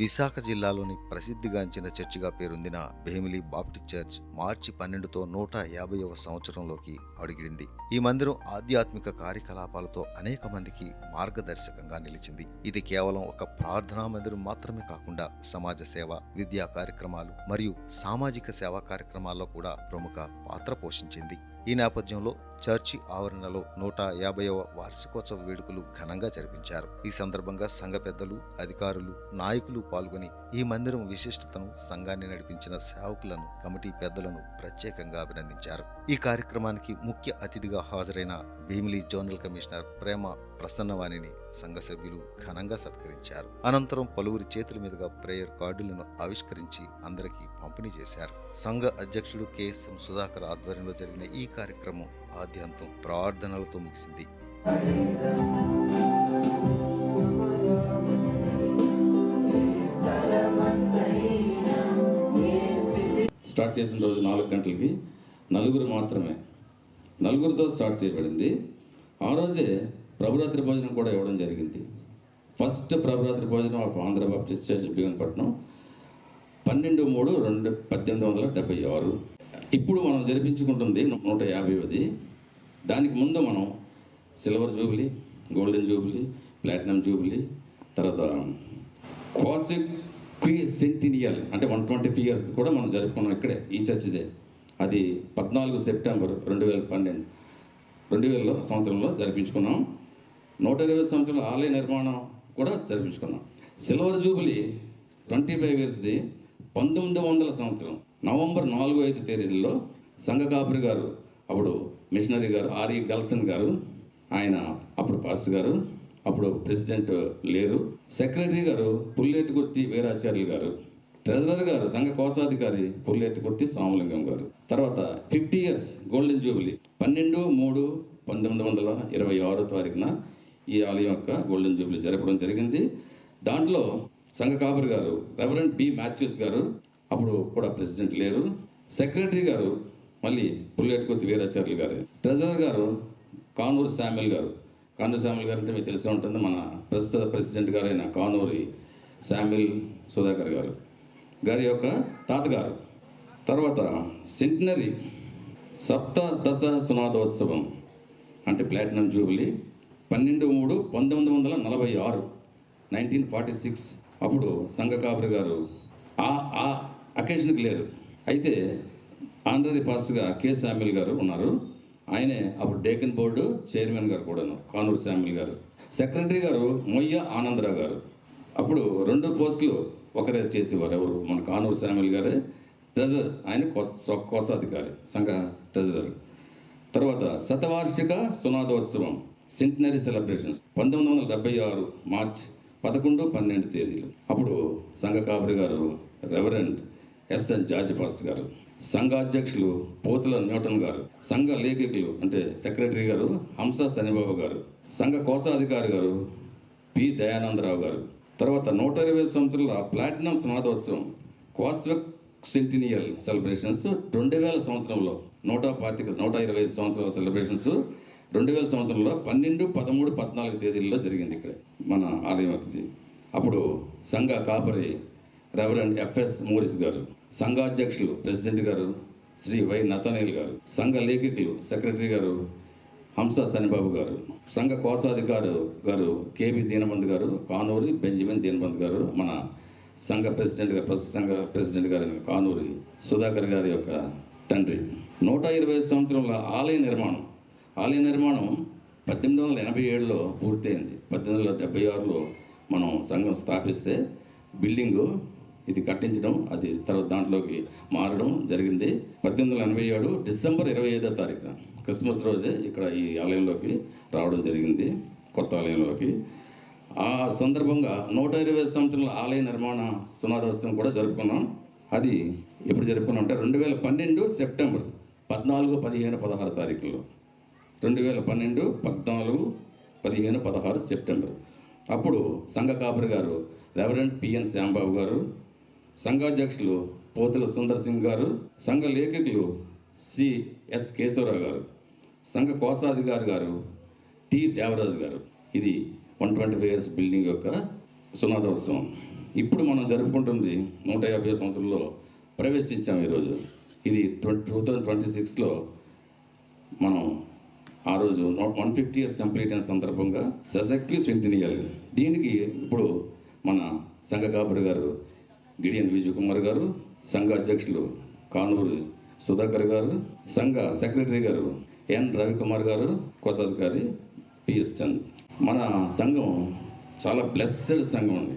విశాఖ జిల్లాలోని ప్రసిద్ధిగాంచిన చర్చిగా పేరొందిన భేమిలీ బాప్టిస్ట్ చర్చ్ మార్చి పన్నెండుతో నూట యాభైవ సంవత్సరంలోకి అడుగిడింది. ఈ మందిరం ఆధ్యాత్మిక కార్యకలాపాలతో అనేక మందికి మార్గదర్శకంగా నిలిచింది. ఇది కేవలం ఒక ప్రార్థనా మందిరం మాత్రమే కాకుండా సమాజ సేవ విద్యా కార్యక్రమాలు మరియు సామాజిక సేవా కార్యక్రమాల్లో కూడా ప్రముఖ పాత్ర పోషించింది. ఈ నేపథ్యంలో చర్చి ఆవరణలో నూట యాభైవ వార్షికోత్సవ వేడుకలు ఘనంగా జరిపించారు. ఈ సందర్భంగా సంఘ పెద్దలు అధికారులు నాయకులు పాల్గొని ఈ మందిరం విశిష్టతను సంఘాన్ని నడిపించిన సేవకులను కమిటీ పెద్దలను ప్రత్యేకంగా అభినందించారు. ఈ కార్యక్రమానికి ముఖ్య అతిథిగా హాజరైన భీమిలి జోనల్ కమిషనర్ ప్రేమ ప్రసన్నవాణిని సంఘ సభ్యులు ఘనంగా సత్కరించారు. అనంతరం పలువురి చేతుల మీదుగా ప్రేయర్ కార్డులను ఆవిష్కరించి అందరికీ పంపిణీ చేశారు. సంఘ అధ్యక్షుడు కెఎస్ఎం సుధాకర్ ఆధ్వర్యంలో జరిగిన ఈ కార్యక్రమం ఆద్యంతం ప్రార్థనలతో ముగిసింది. స్టార్ట్ చేసిన రోజు నాలుగు గంటలకి నలుగురు మాత్రమే. నలుగురితో స్టార్ట్ చేయబడింది. ఆ రోజే ప్రభురాత్రి భోజనం కూడా ఇవ్వడం జరిగింది. ఫస్ట్ ప్రభురాత్రి భోజనం of Andhra Baptist church Bheemapatnam పన్నెండు మూడు రెండు పద్దెనిమిది వందల డెబ్బై ఆరు. ఇప్పుడు మనం జరిపించుకుంటుంది నూట యాభైవది. దానికి ముందు మనం silver jubilee golden jubilee platinum jubilee తర్వాత క్వాసిక్ క్వీ సెంటినియల్ అంటే వన్ ట్వంటీ ఇయర్స్ కూడా మనం జరుపుకున్నాం ఇక్కడే ఈ చర్చిదే. అది పద్నాలుగు సెప్టెంబర్ రెండు వేల పన్నెండు. రెండు వేల సంవత్సరంలో జరిపించుకున్నాం. నూట ఇరవై సంవత్సరాల ఆలయ నిర్మాణం కూడా జరిపించుకున్నాం. సిల్వర్ జూబిలీ ట్వంటీ ఫైవ్ ఇయర్స్ది పంతొమ్మిది వందల సంవత్సరం నవంబర్ నాలుగు ఐదు తేదీల్లో సంఘ కాపురి గారు అప్పుడు మిషనరీ గారు ఆర్ఈ గల్సన్ గారు ఆయన అప్పుడు పాస్టర్ గారు అప్పుడు ప్రెసిడెంట్ లేరు. సెక్రటరీ గారు పుల్లేటి గుర్తి వీరాచార్యులు గారు. ట్రెజరర్ గారు సంఘ కోశాధికారి పుల్లేటి గుర్తి సోమలింగం గారు. తర్వాత ఫిఫ్టీ ఇయర్స్ గోల్డెన్ జూబిలీ. పన్నెండు మూడు పంతొమ్మిది వందల ఇరవై ఆరో తారీఖున ఈ ఆలయం యొక్క గోల్డెన్ జూబిలీ జరపడం జరిగింది. దాంట్లో సంఘ కాపరి గారు రెవరెంట్ బి మాథ్యూస్ గారు అప్పుడు కూడా ప్రెసిడెంట్ లేరు. సెక్రటరీ గారు మళ్ళీ పుల్లేటి వీరాచార్యులు గారు. ట్రెజరర్ గారు కానూరు శామ్యుల్ గారు. కానూరు శామ్యుల్ గారు అంటే మీకు తెలిసే ఉంటుంది మన ప్రస్తుత ప్రెసిడెంట్ గారైన కానూరి శామ్యుల్ సుధాకర్ గారు. గారి యొక్క తాతగారు. తర్వాత సెంటినరీ సప్తదశ సునాదోత్సవం అంటే ప్లాటినం జూబిలీ పన్నెండు మూడు పంతొమ్మిది వందల నలభై ఆరు నైన్టీన్ ఫార్టీ సిక్స్. అప్పుడు సంఘ గారు ఆ ఆ అకేషన్కి లేరు. అయితే ఆంధ్రది పాస్గా కె శామ్యుల్ గారు ఉన్నారు. ఆయనే అప్పుడు డేకన్ బోర్డు చైర్మన్ గారు కూడాను కానూరు శామ్యుల్ గారు. సెక్రటరీ గారు మొయ్య ఆనందరావు గారు. అప్పుడు రెండు పోస్టులు ఒకరే చేసేవారు ఎవరు? మన కానూరు శామ్యుల్ గారే ట్రెజర్ ఆయన కోశాధికారి సంఘ ట్రెజరర్ తర్వాత శతవార్షిక సునాదోత్సవం సెంటినరీ సెలబ్రేషన్స్ పంతొమ్మిది వందల డెబ్బై ఆరు మార్చ్ పదకొండు పన్నెండు తేదీలు. అప్పుడు సంఘ కాపరి గారు రెవరెండ్ ఎస్ఎన్ జార్జ్ పాస్ట్ గారు. సంఘాధ్యక్షులు పోతుల న్యూటన్ గారు సంఘ లేఖకులు అంటే సెక్రటరీ గారు హంస శనిబాబు గారు సంఘ కోశాధికారి గారు పి దయానందరావు గారు. తర్వాత నూట ఇరవై సంవత్సరాల ప్లాటినం స్నాతోత్సవం క్వాస్వెక్ సెంటినియల్ సెలబ్రేషన్స్ రెండు వేల సంవత్సరంలో నూట పాతిక నూట ఇరవై ఐదు సంవత్సరాల సెలబ్రేషన్స్ రెండు వేల సంవత్సరంలో పన్నెండు పదమూడు పద్నాలుగు తేదీల్లో జరిగింది ఇక్కడ మన ఆలయం ఒకటి అప్పుడు సంఘ కాపరి రెవరెండ్ ఎఫ్ఎస్ మోరిస్ గారు సంఘ అధ్యక్షులు ప్రెసిడెంట్ గారు శ్రీ వై నతనేల్ గారు సంఘ లేఖకులు సెక్రటరీ గారు హంస సనిబాబు గారు సంఘ కోశాధికారు గారు కేవి దీనబంద్ గారు కానూరి బెంజమిన్ దీనబంద్ గారు మన సంఘ ప్రెసిడెంట్ గారు ప్రస్తుత సంఘ ప్రెసిడెంట్ గారు కానూరి సుధాకర్ గారి యొక్క తండ్రి. నూట ఇరవై సంవత్సరాల ఆలయ నిర్మాణం ఆలయ నిర్మాణం పద్దెనిమిది వందల ఎనభై ఏడులో పూర్తయింది. పద్దెనిమిది వందల డెబ్బై ఆరులో మనం సంఘం స్థాపిస్తే బిల్డింగు ఇది కట్టించడం అది తర్వాత దాంట్లోకి మారడం జరిగింది. పద్దెనిమిది వందల ఎనభై ఏడు డిసెంబర్ ఇరవై ఐదో తారీఖున క్రిస్మస్ రోజే ఇక్కడ ఈ ఆలయంలోకి రావడం జరిగింది కొత్త ఆలయంలోకి. ఆ సందర్భంగా నూట ఇరవై సంవత్సరాల ఆలయ నిర్మాణ సునాదోత్సవం కూడా జరుపుకున్నాం. అది ఎప్పుడు జరుపుకున్నాం అంటే రెండు వేల పన్నెండు సెప్టెంబర్ పద్నాలుగు పదిహేను పదహారు తారీఖుల్లో. రెండు వేల పన్నెండు పద్నాలుగు పదిహేను పదహారు సెప్టెంబర్. అప్పుడు సంఘ కాపురి గారు రెవరెంట్ పిఎన్ శ్యాంబాబు గారు సంఘాధ్యక్షులు పోతుల సుందర్ సింగ్ గారు సంఘ లేఖకులు సిఎస్ కేశవరావు గారు సంఘ కోశాధికారి గారు టి దేవరాజు గారు. ఇది one twenty five years building యొక్క సునాదోత్సవం. ఇప్పుడు మనం జరుపుకుంటుంది నూట యాభై సంవత్సరంలో ప్రవేశించాం ఈరోజు. ఇది ట్వంటీ టూ థౌజండ్ ట్వంటీ సిక్స్లో మనం ఆ రోజు వన్ ఫిఫ్టీ ఇయర్స్ కంప్లీట్ అయిన సందర్భంగా సజక్కి సెంటినియల్ దీనికి ఇప్పుడు మన సంఘ కాపురి గారు గిడియన్ విజయ్ కుమార్ గారు సంఘ అధ్యక్షులు కానూరు సుధాకర్ గారు సంఘ సెక్రటరీ గారు ఎన్ రవికుమార్ గారు కోశాధికారి పిఎస్ చంద్. మన సంఘం చాలా బ్లెస్సెడ్ సంఘం అండి.